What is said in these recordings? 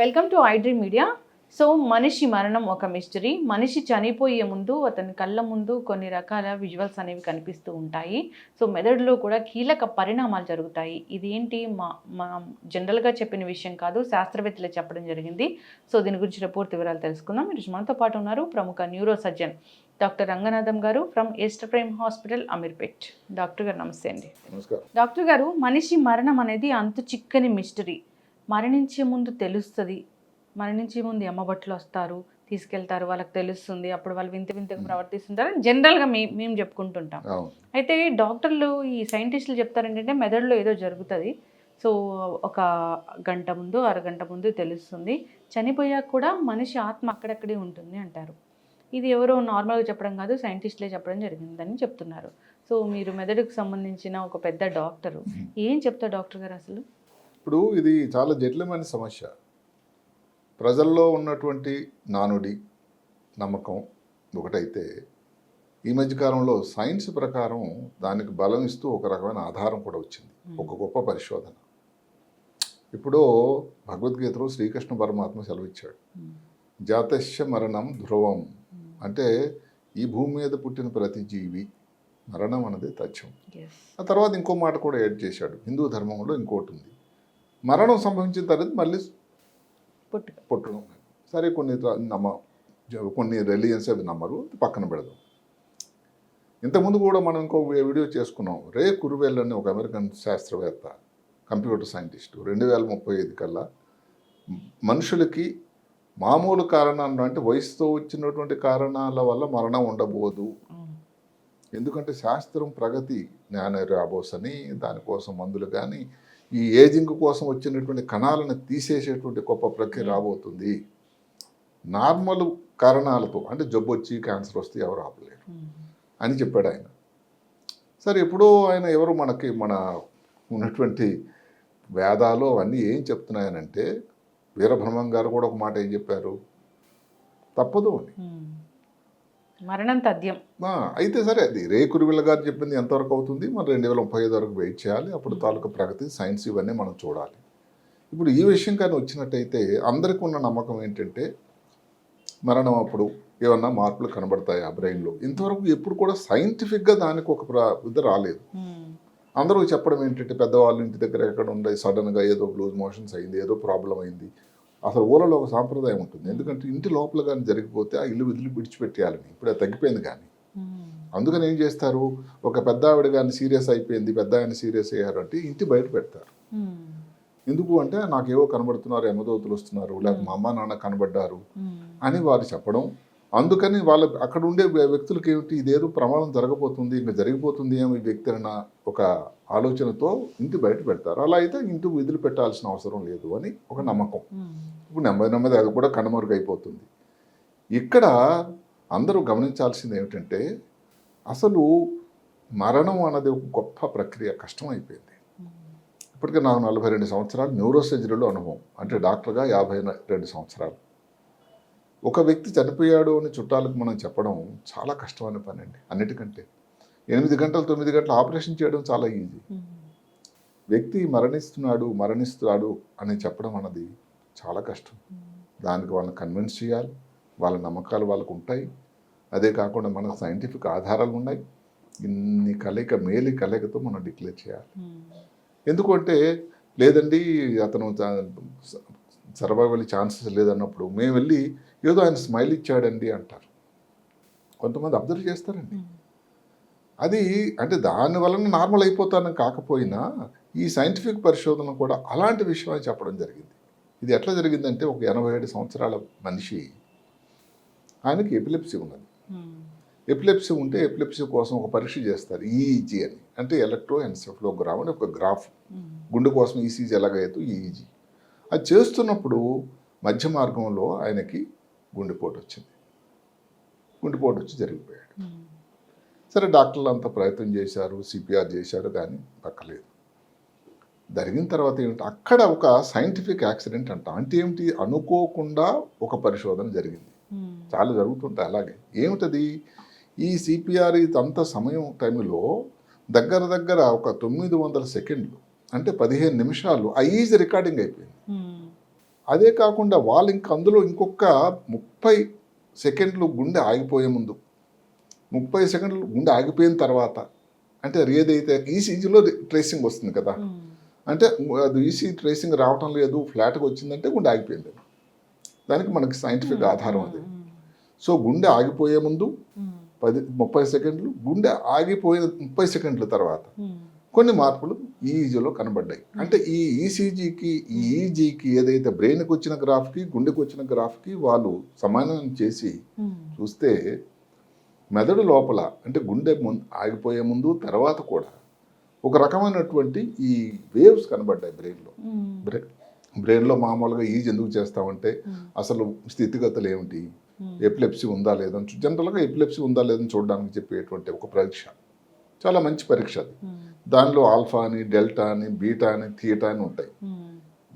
Welcome to iDream media so మనిషి మరణం ఒక మిస్టరీ మనిషి చనిపోయే ముందు అతని కళ్ళ ముందు కొన్ని రకాల విజువల్స్ అనేవి కనిపిస్తూ ఉంటాయి. సో మెదడులో కూడా కీలక పరిణామాలు జరుగుతాయి. ఇదేంటి మా మా జనరల్గా చెప్పిన విషయం కాదు శాస్త్రవేత్తలు చెప్పడం జరిగింది. సో దీని గురించి పూర్తి వివరాలు తెలుసుకుందాం. మీరు మనతో పాటు ఉన్నారు ప్రముఖ న్యూరో సర్జన్ డాక్టర్ రంగనాథం గారు from Easter prime hospital Ameerpet doctor గారు నమస్తే అండి. డాక్టర్ గారు మనిషి మరణం అనేది అంతు చిక్కని మిస్టరీ మరణించే ముందు తెలుస్తుంది. మరణించే ముందు ఎమ్మబట్లు వస్తారు తీసుకెళ్తారు వాళ్ళకి తెలుస్తుంది. అప్పుడు వాళ్ళు వింత వింతగా ప్రవర్తిస్తుంటారు జనరల్గా మే మేము చెప్పుకుంటుంటాం. అయితే డాక్టర్లు ఈ సైంటిస్టులు చెప్తారు ఏంటంటే మెదడులో ఏదో జరుగుతుంది. సో ఒక గంట ముందు అరగంట ముందు తెలుస్తుంది. చనిపోయాక కూడా మనిషి ఆత్మ అక్కడక్కడే ఉంటుంది అంటారు. ఇది ఎవరో నార్మల్గా చెప్పడం కాదు సైంటిస్టులే చెప్పడం జరిగిందని చెప్తున్నారు. సో మీరు మెదడుకు సంబంధించిన ఒక పెద్ద డాక్టరు. ఏం చెప్తారు డాక్టర్ గారు అసలు? ఇప్పుడు ఇది చాలా జటిలమైన సమస్య. ప్రజల్లో ఉన్నటువంటి నానుడి నమ్మకం ఒకటైతే ఈ మధ్యకాలంలో సైన్స్ ప్రకారం దానికి బలం ఇస్తూ ఒక రకమైన ఆధారం కూడా వచ్చింది. ఒక గొప్ప పరిశోధన. ఇప్పుడు భగవద్గీతలో శ్రీకృష్ణ పరమాత్మ సెలవిచ్చాడు. జాతస్య మరణం ధ్రువం. అంటే ఈ భూమి మీద పుట్టిన ప్రతి జీవి మరణం అన్నది తథ్యం. ఆ తర్వాత ఇంకో మాట కూడా యాడ్ చేశాడు. హిందూ ధర్మంలో ఇంకోటి ఉంది. మరణం సంభవించిన తర్వాత మళ్ళీ పుట్టుక పుట్టడం సరే కొన్ని నమ్మ కొన్ని రిలీజియన్స్ అవి నమ్మరు పక్కన పెడదాం. ఇంతకుముందు కూడా మనం ఇంకో వీడియో చేసుకున్నాం. రే కురువెల్ అని ఒక అమెరికన్ శాస్త్రవేత్త కంప్యూటర్ సైంటిస్టు రెండు వేల ముప్పై ఐదు కల్లా మనుషులకి మామూలు కారణాలు అంటే వయసుతో వచ్చినటువంటి కారణాల వల్ల మరణం ఉండబోదు. ఎందుకంటే శాస్త్రం ప్రగతి జ్ఞాన రాబోస్ అని దానికోసం మందులు కానీ ఈ ఏజింగ్ కోసం వచ్చినటువంటి కణాలను తీసేసేటువంటి గొప్ప ప్రక్రియ రాబోతుంది. నార్మల్ కారణాలతో అంటే జబ్బు వచ్చి క్యాన్సర్ వస్తే ఎవరు ఆపలేరు మ్మ్. అని చెప్పాడు ఆయన. సరే ఎప్పుడో ఆయన ఎవరు మనకి మన ఉన్నటువంటి వేదాలు అవన్నీ ఏం చెప్తున్నాయనంటే వీరబ్రహ్మం గారు కూడా ఒక మాట ఏం చెప్పారు? తప్పదు అని. మ్మ్. మరణం తథ్యం. అయితే సరే అది రే కురువిల్ల గారు చెప్పింది ఎంతవరకు అవుతుంది? మనం రెండు వేల ముప్పై ఐదు వరకు వెయిట్ చేయాలి. అప్పుడు తాలూకా ప్రగతి సైన్స్ ఇవన్నీ మనం చూడాలి. ఇప్పుడు ఈ విషయం కానీ వచ్చినట్టయితే అందరికీ ఉన్న నమ్మకం ఏంటంటే మరణం అప్పుడు ఏమన్నా మార్పులు కనబడతాయి ఆ బ్రెయిన్లో? ఇంతవరకు ఎప్పుడు కూడా సైంటిఫిక్గా దానికి ఒక ప్ర ఇది రాలేదు. అందరూ చెప్పడం ఏంటంటే పెద్దవాళ్ళ ఇంటి దగ్గర ఎక్కడ ఉండే సడన్గా ఏదో లూజ్ మోషన్స్ అయింది ఏదో ప్రాబ్లం అయింది. అసలు ఊళ్ళలో ఒక సాంప్రదాయం ఉంటుంది ఎందుకంటే ఇంటి లోపల కానీ జరిగిపోతే ఆ ఇల్లు విదిలి విడిచిపెట్టేయాలని ఇప్పుడు అది తగ్గిపోయింది కానీ. అందుకని ఏం చేస్తారు ఒక పెద్ద ఆవిడ కానీ సీరియస్ అయిపోయింది పెద్ద ఆయన సీరియస్ అయ్యారు అంటే ఇంటి బయట పెడతారు. ఎందుకు అంటే నాకేవో కనబడుతున్నారు ఎమదోతులు వస్తున్నారు లేకపోతే మా అమ్మ నాన్న కనబడ్డారు. అని వారు చెప్పడం అందుకని వాళ్ళ అక్కడ ఉండే వ్య- వ్యక్తులకి ఏమిటి ఇదేదో ప్రమాదం జరగబోతుంది ఇంకా జరిగిపోతుంది ఏమో ఈ వ్యక్తి అన్న ఒక ఆలోచనతో ఇంటి బయట పెడతారు. అలా అయితే ఇంటి విధులు పెట్టాల్సిన అవసరం లేదు అని ఒక నమ్మకం. మ్మ్. ఇప్పుడు నెమ్మది నెమ్మది అది కూడా కనుమరుగైపోతుంది. ఇక్కడ అందరూ గమనించాల్సింది ఏమిటంటే అసలు మరణం అన్నది ఒక గొప్ప ప్రక్రియ కష్టం అయిపోయింది. ఇప్పటికే నాకు నలభై రెండు సంవత్సరాలు న్యూరో సర్జరీలో అనుభవం. అంటే డాక్టర్గా యాభై రెండు సంవత్సరాలు. ఒక వ్యక్తి చనిపోయాడు అని చుట్టాలకు మనం చెప్పడం చాలా కష్టమైన పని అండి అన్నిటికంటే ఎనిమిది గంటలు తొమ్మిది గంటలు ఆపరేషన్ చేయడం చాలా ఈజీ. వ్యక్తి మరణిస్తున్నాడు మరణిస్తున్నాడు అని చెప్పడం అన్నది చాలా కష్టం. దానికి వాళ్ళని కన్విన్స్ చేయాలి. వాళ్ళ నమ్మకాలు వాళ్ళకు ఉంటాయి. అదే కాకుండా మన సైంటిఫిక్ ఆధారాలు ఉన్నాయి. ఇన్ని కలయిక మేలి కలయికతో మనం డిక్లేర్ చేయాలి. ఎందుకంటే లేదండి అతను సర్వైవల్ ఛాన్సెస్ లేదన్నప్పుడు మేము వెళ్ళి ఏదో ఆయన స్మైల్ ఇచ్చాడండి అంటారు. కొంతమంది అబ్జర్వ్ చేస్తారండి. అది అంటే దాని వలన నార్మల్ అయిపోతానని కాకపోయినా ఈ సైంటిఫిక్ పరిశోధన కూడా అలాంటి విషయం చెప్పడం జరిగింది. ఇది ఎట్లా జరిగిందంటే ఒక ఎనభై ఏడు సంవత్సరాల మనిషి ఆయనకి ఎపిలెప్సీ ఉన్నది. ఎపిలెప్సీ ఉంటే ఎపిలెప్సీ కోసం ఒక పరీక్ష చేస్తారు ఈఈజీ అని. అంటే ఎలక్ట్రో ఎన్సెఫ్లోగ్రామ్ అని ఒక గ్రాఫ్. గుండె కోసం ఈసీజీ ఎలాగైతే ఈఈజీ. అది చేస్తున్నప్పుడు మధ్య మార్గంలో ఆయనకి గుండెపోటు వచ్చింది గుండెపోటు వచ్చి జరిగిపోయాడు. సరే డాక్టర్లు అంతా ప్రయత్నం చేశారు సిపిఆర్ చేశారు కానీ దక్కలేదు జరిగిన తర్వాత ఏమిటి అక్కడ ఒక సైంటిఫిక్ యాక్సిడెంట్ అంట. అంటే ఏమిటి? అనుకోకుండా ఒక పరిశోధన జరిగింది. చాలా జరుగుతుంటాయి అలాగే. ఏమిటది? ఈ సిపిఆర్ అంత సమయం టైంలో దగ్గర దగ్గర ఒక తొమ్మిది వందల సెకండ్లు అంటే పదిహేను నిమిషాలు ఆ ఈజీ రికార్డింగ్ అయిపోయింది. అదే కాకుండా వాళ్ళు ఇంక అందులో ఇంకొక ముప్పై సెకండ్లు గుండె ఆగిపోయే ముందు ముప్పై సెకండ్లు గుండె ఆగిపోయిన తర్వాత అంటే ఏదైతే ఈసీజీలో ట్రేసింగ్ వస్తుంది కదా అంటే అది ఈసీ ట్రేసింగ్ రావటం లేదు ఫ్లాట్గా వచ్చిందంటే గుండె ఆగిపోయింది. దానికి మనకి సైంటిఫిక్ ఆధారం అది. సో గుండె ఆగిపోయే ముందు పది ముప్పై సెకండ్లు గుండె ఆగిపోయిన ముప్పై సెకండ్ల తర్వాత కొన్ని మార్పులు ఈజీలో కనబడ్డాయి. అంటే ఈ ఈసీజీకి ఈ ఈజీకి ఏదైతే బ్రెయిన్కి వచ్చిన గ్రాఫ్కి గుండెకి వచ్చిన గ్రాఫ్కి వాళ్ళు సమానం చేసి చూస్తే మెదడు లోపల అంటే గుండె ముందు ఆగిపోయే ముందు తర్వాత కూడా ఒక రకమైనటువంటి ఈ వేవ్స్ కనబడ్డాయి బ్రెయిన్లో. బ్రె బ్రెయిన్లో మామూలుగా ఈజ్ ఎందుకు చేస్తామంటే అసలు స్థితిగతులు ఏమిటి? ఎపిలెప్సీ ఉందా లేదని జనరల్గా ఎపిలెప్సీ ఉందా లేదని చూడడానికి చెప్పేటువంటి ఒక పరీక్ష. చాలా మంచి పరీక్ష అది. దానిలో ఆల్ఫా అని డెల్టా అని బీటా అని థీటా అని ఉంటాయి.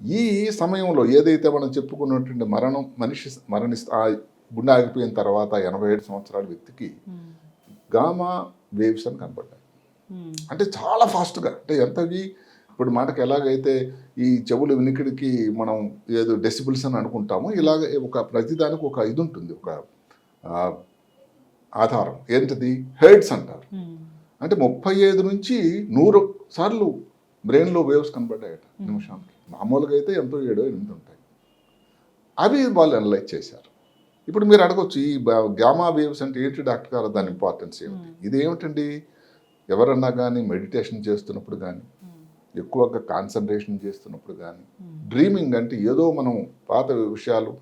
ఈ సమయంలో ఏదైతే మనం చెప్పుకున్నటువంటి మరణం మనిషి మరణిస్త ఆ గుండె ఆగిపోయిన తర్వాత ఎనభై ఏడు సంవత్సరాల వ్యక్తికి గామా వేవ్స్ అని కనపడ్డాయి. అంటే చాలా ఫాస్ట్గా. అంటే ఎంతవి? ఇప్పుడు మాటకి ఎలాగైతే ఈ చెవులు వినికిడికి మనం ఏదో డెసిబుల్స్ అని అనుకుంటామో ఇలాగ ఒక ప్రతిదానికి ఒక ఇది ఉంటుంది. ఒక ఆధారం. ఏంటిది? హెడ్స్ అంటారు. అంటే ముప్పై ఐదు నుంచి నూరు సార్లు బ్రెయిన్లో వేవ్స్ కనబడ్డాయట నిమిషానికి. మామూలుగా అయితే ఎంతో ఏడో ఎనిమిది ఉంటాయి. అవి వాళ్ళు అనలైజ్ చేశారు. ఇప్పుడు మీరు అడగొచ్చు ఈ గ్యామా వేవ్స్ అంటే ఏంటి డాక్టర్ గారు? దాని ఇంపార్టెన్స్ ఏమిటి? ఇది ఏమిటండి ఎవరన్నా కానీ మెడిటేషన్ చేస్తున్నప్పుడు కానీ ఎక్కువగా కాన్సన్ట్రేషన్ చేస్తున్నప్పుడు కానీ డ్రీమింగ్ అంటే ఏదో మనం పాత విషయాలు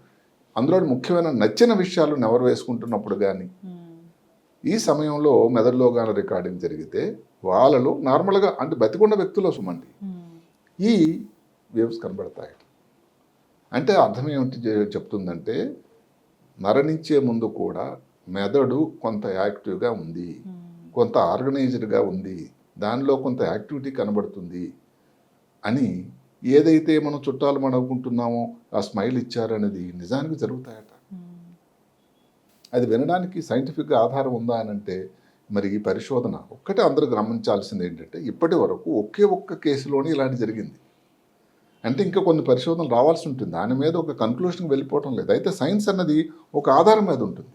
అందులో ముఖ్యమైన నచ్చిన విషయాలు నెవరు వేసుకుంటున్నప్పుడు కానీ ఈ సమయంలో మెదడులో కానీ రికార్డింగ్ జరిగితే వాళ్ళలో నార్మల్గా అంటే బతికున్న వ్యక్తులు సుమండి. ఈ వేవ్స్ కనబడతాయి. అంటే అర్థం ఏమిటి చెప్తుందంటే మరణించే ముందు కూడా మెదడు కొంత యాక్టివ్గా ఉంది. కొంత ఆర్గనైజ్డ్గా ఉంది. దానిలో కొంత యాక్టివిటీ కనబడుతుంది అని ఏదైతే మనం చుట్టాలు మనం అనుకుంటున్నామో ఆ స్మైల్ ఇచ్చారనేది నిజానికి జరుగుతాయట. అది వినడానికి సైంటిఫిక్ ఆధారం ఉందా అని అంటే మరి ఈ పరిశోధన ఒక్కటే అందరూ గమనించాల్సింది ఏంటంటే ఇప్పటి వరకు ఒకే ఒక్క కేసులోనే ఇలాంటి జరిగింది. అంటే ఇంకా కొన్ని పరిశోధనలు రావాల్సి ఉంటుంది. దాని మీద ఒక కన్క్లూషన్కి వెళ్ళిపోవటం లేదు. అయితే సైన్స్ అన్నది ఒక ఆధారం మీద ఉంటుంది.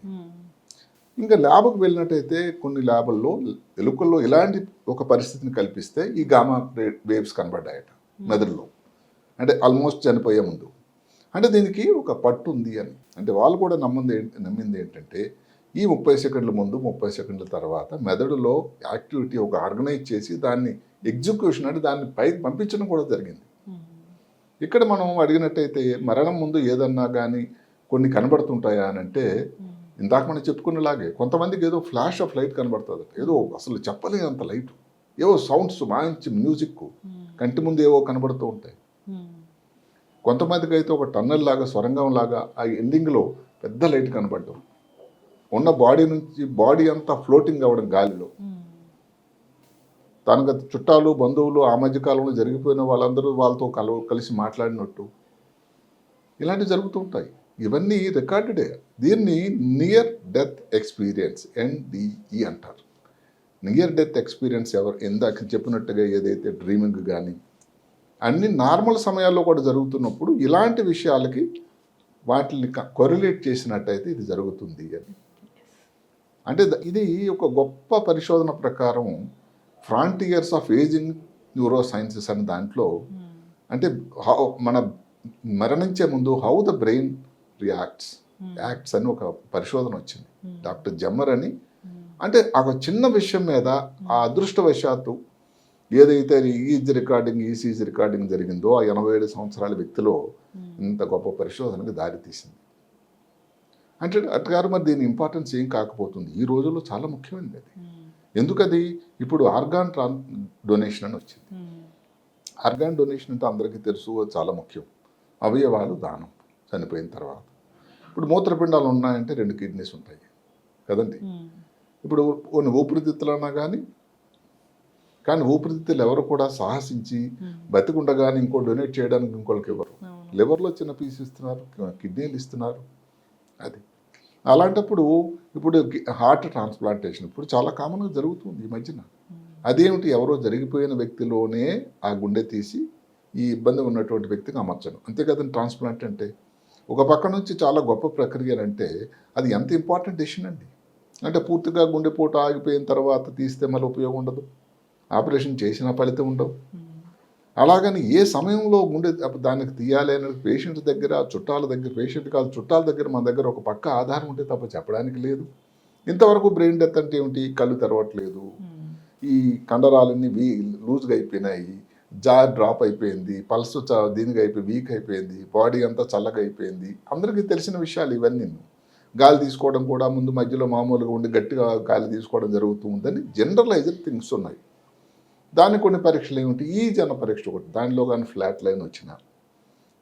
ఇంకా ల్యాబ్కి వెళ్ళినట్టయితే కొన్ని ల్యాబుల్లో ఎలుకల్లో ఇలాంటి ఒక పరిస్థితిని కల్పిస్తే ఈ గామా వేవ్స్ కనబడ్డాయట మెదడులో. అంటే ఆల్మోస్ట్ చనిపోయే ముందు. అంటే దీనికి ఒక పట్టు ఉంది అని. అంటే వాళ్ళు కూడా నమ్మింది నమ్మింది ఏంటంటే ఈ ముప్పై సెకండ్ల ముందు ముప్పై సెకండ్ల తర్వాత మెదడులో యాక్టివిటీ ఒక ఆర్గనైజ్ చేసి దాన్ని ఎగ్జిక్యూషన్ అంటే దాన్ని పైకి పంపించడం కూడా జరిగింది. ఇక్కడ మనం అడిగినట్టయితే మరణం ముందు ఏదన్నా కానీ కొన్ని కనబడుతుంటాయా అని అంటే ఇందాక మనం చెప్పుకున్నలాగే కొంతమందికి ఏదో ఫ్లాష్ ఆఫ్ లైట్ కనబడుతుంది ఏదో అసలు చెప్పలేనంత లైట్. ఏవో సౌండ్స్ మంచి మ్యూజిక్ కంటి ముందు ఏవో కనబడుతూ ఉంటాయి. కొంతమందికి అయితే ఒక టన్నెల్ లాగా స్వరంగం లాగా ఆ ఎండింగ్లో పెద్ద లైట్ కనపడడం ఉన్న బాడీ నుంచి బాడీ అంతా ఫ్లోటింగ్ అవ్వడం గాలిలో. తనకు చుట్టాలు బంధువులు ఆ మధ్య కాలంలో జరిగిపోయిన వాళ్ళందరూ వాళ్ళతో కల కలిసి మాట్లాడినట్టు. ఇలాంటివి జరుగుతూ ఉంటాయి. ఇవన్నీ రికార్డెడే దీన్ని నియర్ డెత్ ఎక్స్పీరియన్స్ ఎన్డిఈ అంటారు. నియర్ డెత్ ఎక్స్పీరియన్స్ ఎవరు? ఇందాక చెప్పినట్టుగా ఏదైతే డ్రీమింగ్ కానీ అన్ని నార్మల్ సమయాల్లో కూడా జరుగుతున్నప్పుడు ఇలాంటి విషయాలకి వాటిని కొరిలేట్ చేసినట్టయితే ఇది జరుగుతుంది అని. అంటే ఇది ఒక గొప్ప పరిశోధన ప్రకారం frontiers of ageing neuro sciences అనే దాంట్లో అంటే హౌ మన మరణించే ముందు how the brain reacts acts అని ఒక పరిశోధన వచ్చింది. డాక్టర్ జమ్మర్ అని. అంటే ఆ ఒక చిన్న విషయం మీద ఆ అదృష్టవశాత్తు ఏదైతే ఈజ్ రికార్డింగ్ ఈసీజ్ రికార్డింగ్ జరిగిందో ఆ ఎనభై ఏడు సంవత్సరాల వ్యక్తిలో ఇంత గొప్ప పరిశోధనకు దారితీసింది అంటే అటుగారు మరి దీని ఇంపార్టెన్స్ ఏం కాకపోతుంది? ఈ రోజుల్లో చాలా ముఖ్యమైనది అది. ఎందుకది? ఇప్పుడు ఆర్గాన్ ట్రాన్ డొనేషన్ అని వచ్చింది. ఆర్గాన్ డొనేషన్ అంటే అందరికీ తెలుసు చాలా ముఖ్యం. అవయవాలు దానం చనిపోయిన తర్వాత. ఇప్పుడు మూత్రపిండాలు ఉన్నాయంటే రెండు కిడ్నీస్ ఉంటాయి. కదండి? ఇప్పుడు కొన్ని ఊపిరితిత్తులన్నా కానీ కానీ ఊపిరితిత్తులు ఎవరు కూడా సాహసించి బతికుండగానే ఇంకో డొనేట్ చేయడానికి ఇంకోళ్ళకి ఇవ్వరు. లివర్లో చిన్న పీస్ ఇస్తున్నారు కిడ్నీలు ఇస్తున్నారు అది. అలాంటప్పుడు ఇప్పుడు హార్ట్ ట్రాన్స్ప్లాంటేషన్ ఇప్పుడు చాలా కామన్గా జరుగుతుంది ఈ మధ్యన. అదేమిటి ఎవరో జరిగిపోయిన వ్యక్తిలోనే ఆ గుండె తీసి ఈ ఇబ్బంది ఉన్నటువంటి వ్యక్తికి అమర్చను అంతే కదండి ట్రాన్స్ప్లాంట్ అంటే. ఒక పక్క నుంచి చాలా గొప్ప ప్రక్రియ అంటే అది ఎంత ఇంపార్టెంట్ డెసిషన్ అండి. అంటే పూర్తిగా గుండెపోటు ఆగిపోయిన తర్వాత తీస్తే మళ్ళీ ఉపయోగం ఉండదు. ఆపరేషన్ చేసిన ఫలితం ఉండవు. అలాగని ఏ సమయంలో గుండె దానికి తీయాలి అనేది పేషెంట్ దగ్గర చుట్టాల దగ్గర పేషెంట్ కాదు చుట్టాల దగ్గర మన దగ్గర ఒక పక్క ఆధారం ఉంటే తప్ప చెప్పడానికి లేదు. ఇంతవరకు బ్రెయిన్ డెత్ అంటే ఏమిటి? కళ్ళు తెరవట్లేదు. ఈ కండరాలన్నీ వీ లూజ్గా అయిపోయినాయి. జా డ్రాప్ అయిపోయింది. పల్స్ దీనికి అయిపోయి వీక్ అయిపోయింది. బాడీ అంతా చల్లగా అయిపోయింది. అందరికీ తెలిసిన విషయాలు ఇవన్నీ. గాలి తీసుకోవడం కూడా ముందు మధ్యలో మామూలుగా ఉండి గట్టిగా గాలి తీసుకోవడం జరుగుతూ ఉందని జనరలైజ్డ్ థింగ్స్ ఉన్నాయి. దానికి కొన్ని పరీక్షలు ఏమిటి ఈ జన పరీక్ష ఒకటి దానిలో కానీ ఫ్లాట్ లైన్ వచ్చిన.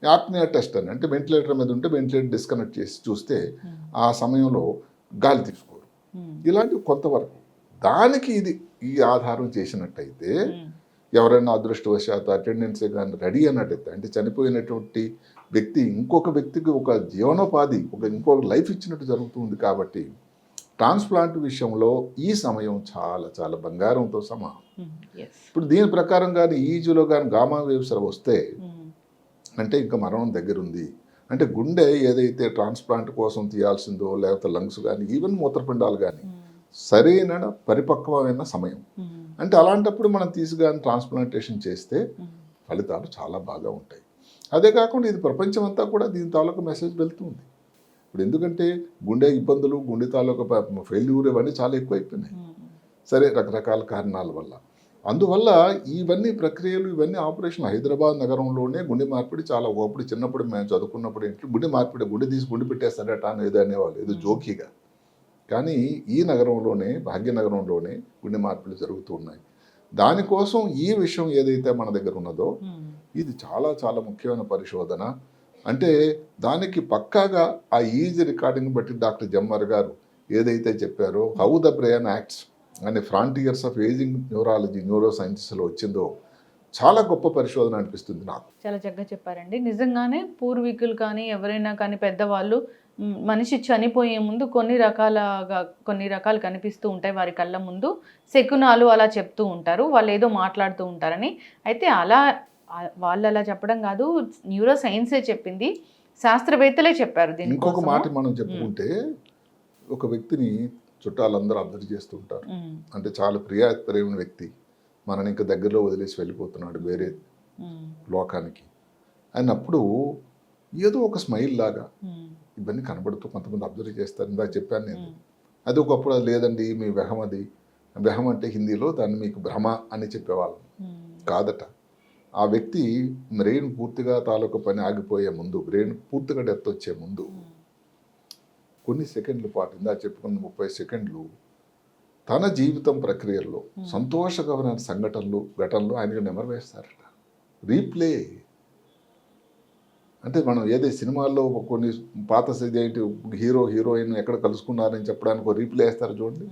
యాప్నియా టెస్ట్ అని అంటే వెంటిలేటర్ మీద ఉంటే వెంటిలేటర్ డిస్కనెక్ట్ చేసి చూస్తే ఆ సమయంలో గాలి తీసుకోరు. ఇలాంటివి కొంతవరకు. దానికి ఇది ఈ ఆధారం చేసినట్టయితే ఎవరైనా అదృష్టవశాత్తు అటెండెన్స్ కానీ రెడీ అన్నట్టయితే అంటే చనిపోయినటువంటి వ్యక్తి ఇంకొక వ్యక్తికి ఒక జీవనోపాధి ఒక ఇంకొక లైఫ్ ఇచ్చినట్టు జరుగుతుంది కాబట్టి ట్రాన్స్ప్లాంట్ విషయంలో ఈ సమయం చాలా చాలా బంగారంతో సమానం. ఎస్ ఇప్పుడు దీని ప్రకారం కానీ ఈజీలో కానీ గామా వేవ్స్ వస్తే అంటే ఇంకా మరణం దగ్గర ఉంది అంటే గుండె ఏదైతే ట్రాన్స్ప్లాంట్ కోసం తీయాల్సిందో లేకపోతే లంగ్స్ కానీ ఈవెన్ మూత్రపిండాలు కానీ సరైన పరిపక్వమైన సమయం. అంటే అలాంటప్పుడు మనం తీసుకొని ట్రాన్స్ప్లాంటేషన్ చేస్తే ఫలితాలు చాలా బాగా ఉంటాయి. అదే కాకుండా ఇది ప్రపంచం అంతా కూడా దీని తాలూకు మెసేజ్ వెళ్తుంది. ఇప్పుడు ఎందుకంటే గుండె ఇబ్బందులు గుండె తాలూకు ఫెయిల్యూర్ ఇవన్నీ చాలా ఎక్కువైపోయినాయి. సరే రకరకాల కారణాల వల్ల. అందువల్ల ఇవన్నీ ప్రక్రియలు ఇవన్నీ ఆపరేషన్ హైదరాబాద్ నగరంలోనే గుండె మార్పిడి చాలా ఒకప్పుడు చిన్నప్పుడు మేము చదువుకున్నప్పుడు ఏంటి గుండె మార్పిడి గుండె తీసి గుండె పెట్టేస్తాడట అని ఏదో అనేవాళ్ళు ఏదో జోకీగా. కానీ ఈ నగరంలోనే భాగ్యనగరంలోనే గుండె మార్పిడి జరుగుతూ ఉన్నాయి. దానికోసం ఈ విషయం ఏదైతే మన దగ్గర ఉన్నదో ఇది చాలా చాలా ముఖ్యమైన పరిశోధన. అంటే దానికి పక్కాగా ఆ ఈజీ రికార్డింగ్ బట్టి డాక్టర్ జమ్మర్ గారు ఏదైతే చెప్పారో హౌ ద బ్రెయిన్ యాక్ట్స్ అనే Frontiers of Ageing neurology neuro సైన్సెస్లో వచ్చిందో చాలా గొప్ప పరిశోధన అనిపిస్తుంది నాకు. చాలా చక్కగా చెప్పారండి. నిజంగానే పూర్వీకులు కానీ ఎవరైనా కానీ పెద్దవాళ్ళు మనిషి చనిపోయే ముందు కొన్ని రకాలగా కొన్ని రకాలు కనిపిస్తూ ఉంటాయి వారి కళ్ళ ముందు. శకునాలు అలా చెప్తూ ఉంటారు వాళ్ళు ఏదో మాట్లాడుతూ ఉంటారని. అయితే అలా వాళ్ళు అలా చెప్పడం కాదు న్యూరో సైన్సే చెప్పింది శాస్త్రవేత్తలే చెప్పారు దీని ఇంకొక మాట మనం చెప్పుకుంటే ఒక వ్యక్తిని చుట్టాలందరూ అబ్జర్వ్ చేస్తూ ఉంటారు అంటే చాలా ప్రియాప్రియమైన వ్యక్తి మనని ఇంకా దగ్గరలో వదిలేసి వెళ్ళిపోతున్నాడు వేరే లోకానికి. అన్నప్పుడు ఏదో ఒక స్మైల్ లాగా ఇవన్నీ కనబడుతూ కొంతమంది అబ్జర్వ్ చేస్తారు. ఇందాక చెప్పాను నేను. అది ఒకప్పుడు అది లేదండి మీ వెహం అది. వెహం అంటే హిందీలో దాన్ని మీకు భ్రమ అని చెప్పేవాళ్ళం. కాదట. ఆ వ్యక్తి బ్రెయిన్ పూర్తిగా తాలూకు పని ఆగిపోయే ముందు బ్రెయిన్ పూర్తిగా డెత్ వచ్చే ముందు కొన్ని సెకండ్ల పాటు ఇందా చెప్పుకున్న ముప్పై సెకండ్లు తన జీవితం ప్రక్రియల్లో సంతోషకరమైన సంఘటనలు ఘటనలు ఆయనకు నెమరు వేస్తారట. రీప్లే. అంటే మనం ఏదే సినిమాల్లో కొన్ని పాత ఏంటి హీరో హీరోయిన్ ఎక్కడ కలుసుకున్నారని చెప్పడానికి రీప్లే వేస్తారు చూడండి.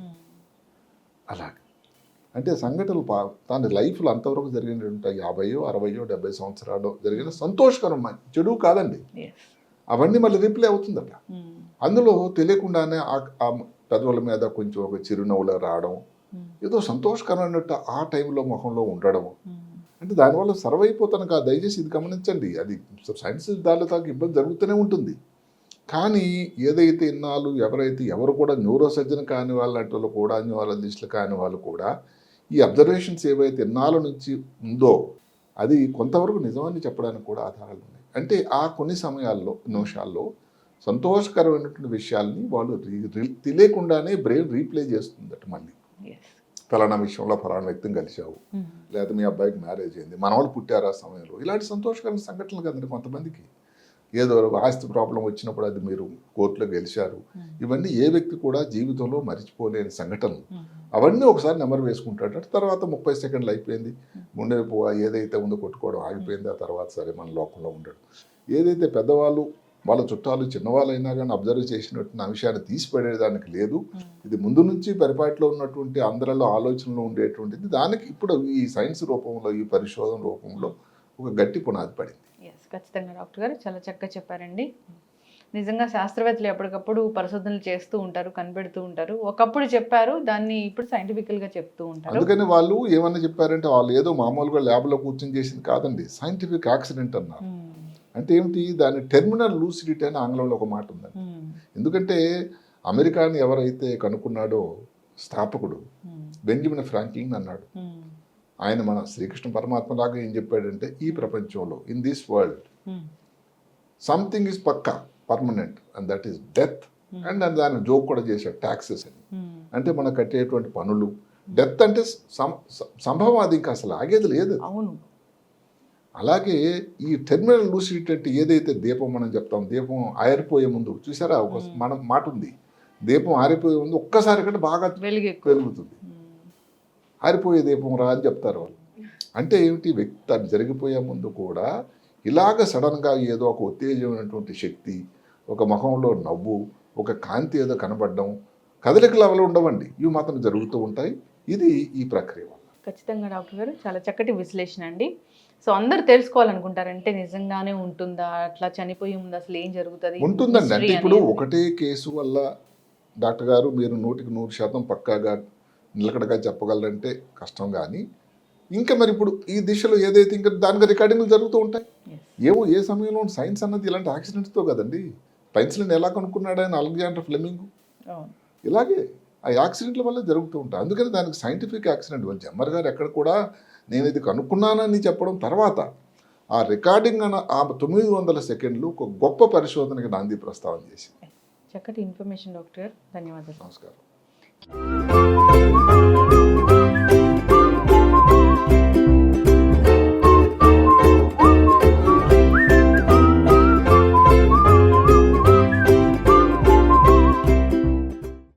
అలాగే. అంటే సంఘటనలు పా తన లైఫ్లో అంతవరకు జరిగినటువంటి యాభైయో అరవయో డెబ్బై సంవత్సరాలు జరిగిన సంతోషకరం చెడు కాదండి. అవన్నీ మళ్ళీ రీప్లే అవుతుందట. అందులో తెలియకుండానే ఆ- పెదవుల మీద కొంచెం ఒక చిరునవ్వులు రావడం ఏదో సంతోషకరమైనట్టు ఆ టైంలో ముఖంలో ఉండడం అంటే దానివల్ల సర్వ్ అయిపోతాను కాదు దయచేసి ఇది గమనించండి. అది సైన్స్ దానిలో తాకు ఇబ్బంది జరుగుతూనే ఉంటుంది. కానీ ఏదైతే ఇన్నాళ్ళు ఎవరైతే ఎవరు కూడా న్యూరో సర్జన్ కాని వాళ్ళంటి వాళ్ళు కూడా న్యూరాలజిస్టులు కాని వాళ్ళు కూడా ఈ అబ్జర్వేషన్స్ ఏవైతే ఇన్నాళ్ళ నుంచి ఉందో అది కొంతవరకు నిజమని చెప్పడానికి కూడా ఆధారాలు ఉన్నాయి. అంటే ఆ కొన్ని సమయాల్లో నిమిషాల్లో సంతోషకరమైనటువంటి విషయాల్ని వాళ్ళు తెలియకుండానే బ్రెయిన్ రీప్లే చేస్తుందట మళ్ళీ. ఫలానా విషయంలో ఫలానా వ్యక్తిని కలిశావు. లేదా మీ అబ్బాయికి మ్యారేజ్ అయింది. మన వాళ్ళు పుట్టారు ఆ సమయంలో. ఇలాంటి సంతోషకరమైన సంఘటనలు కదండి కొంతమందికి. ఏదో ఒక ఆస్తి ప్రాబ్లం వచ్చినప్పుడు అది మీరు కోర్టులో గెలిచారు. ఇవన్నీ ఏ వ్యక్తి కూడా జీవితంలో మరిచిపోలేని సంఘటనలు. అవన్నీ ఒకసారి నెంబర్ వేసుకుంటాడు. తర్వాత ముప్పై సెకండ్లు అయిపోయింది. పో- ఏదైతే ఉందో కొట్టుకోవడం ఆగిపోయింది. ఆ తర్వాత సరే మన లోకంలో ఉండడు. ఏదైతే పెద్దవాళ్ళు వాళ్ళ చుట్టాలు చిన్నవాళ్ళైనా కానీ అబ్జర్వ్ చేసినట్టు ఆ విషయాన్ని తీసిపడేదానికి లేదు. ఇది ముందు నుంచి పరిపాటిలో ఉన్నటువంటి అందరిలో ఆలోచనలో ఉండేటువంటిది. దానికి ఇప్పుడు ఈ సైన్స్ రూపంలో ఈ పరిశోధన రూపంలో ఒక గట్టి పునాది పడింది. ఖచ్చితంగా డాక్టర్ గారు చాలా చక్కగా చెప్పారండి. నిజంగా శాస్త్రవేత్తలు ఎప్పటికప్పుడు పరిశోధనలు చేస్తూ ఉంటారు కనిపెడుతూ ఉంటారు. ఒకప్పుడు చెప్పారు దాన్ని ఇప్పుడు scientifical గా చెప్తూ ఉంటారు. అందుకని వాళ్ళు ఏమన్నా చెప్పారంటే వాళ్ళు ఏదో మామూలుగా ల్యాబ్లో కూర్చొని చేసింది కాదండి సైంటిఫిక్ యాక్సిడెంట్ అన్నారు. అంటే ఏమిటి? దాని టెర్మినల్ లూసిడిటీ అని ఆంగ్లంలో ఒక మాట ఉందండి. ఎందుకంటే అమెరికాని ఎవరైతే కనుక్కున్నాడో స్థాపకుడు బెంజమిన్ ఫ్రాంక్లిన్ అన్నాడు. ఆయన మన శ్రీకృష్ణ పరమాత్మ లాగా ఏం చెప్పాడంటే ఈ ప్రపంచంలో in this world something is Pakka. Permanent and that is death and దాన్ని జోక్ కూడా చేశాడు ట్యాక్సెస్ అని. ఉమ్, అంటే మనం కట్టేటువంటి పనులు. డెత్ అంటే సంభవం అది ఇంకా అసలు ఆగేది లేదు. అవును. అలాగే ఈ టెర్మినల్ లూసిడిటీ ఏదైతే దీపం మనం చెప్తాం దీపం ఆరిపోయే ముందు చూసారా? ఒక మనం మాట ఉంది. దీపం ఆరిపోయే ముందు ఒక్కసారి కంటే బాగా వెలుగుతుంది. ఆరిపోయే దీపం రా అని చెప్తారు వాళ్ళు. అంటే ఏమిటి? వ్యక్తి అది జరిగిపోయే ముందు కూడా ఇలాగ సడన్గా ఏదో ఒక ఉత్తేజమైనటువంటి శక్తి ఒక ముఖంలో నవ్వు ఒక కాంతి ఏదో కనబడడం కదలికలు అవలు ఉండవండి. ఇవి మాత్రం జరుగుతూ ఉంటాయి. ఇది ఈ ప్రక్రియ వల్ల. ఖచ్చితంగా డాక్టర్ గారు చాలా చక్కటి విశ్లేషణ అండి. సో అందరు తెలుసుకోవాలనుకుంటారంటే నిజంగానే ఉంటుందా? అట్లా చనిపోయి ముందు అసలు ఏం జరుగుతుంది? ఉంటుందండి. అంటే ఇప్పుడు. ఒకటే కేసు వల్ల డాక్టర్ గారు మీరు నూటికి నూరు శాతం పక్కాగా నిలకడగా చెప్పగలరంటే కష్టం కానీ ఇంకా మరి ఇప్పుడు ఈ దిశలో ఏదైతే ఇంకా దానికి రికార్డింగ్లు జరుగుతూ ఉంటాయి. ఏమో ఏ సమయంలో సైన్స్ అన్నది ఇలాంటి యాక్సిడెంట్స్తో కదండి. పెన్సిల్ని ఎలా కనుక్కున్నాడు ఆయన అలెగ్జాండర్ ఫ్లెమింగ్? ఇలాగే ఆ యాక్సిడెంట్ల వల్ల జరుగుతూ ఉంటాయి అందుకని దానికి సైంటిఫిక్ యాక్సిడెంట్ వాళ్ళు జమ్మర్ గారు ఎక్కడ కూడా నేను ఇది కనుక్కున్నానని చెప్పడం తర్వాత ఆ రికార్డింగ్ అన్న ఆ తొమ్మిది వందల సెకండ్లు ఒక గొప్ప పరిశోధనకి నాంది ప్రస్తావన చేసింది. చక్కటి ఇన్ఫర్మేషన్ డాక్టర్ గారు. ధన్యవాదాలు. నమస్కారం.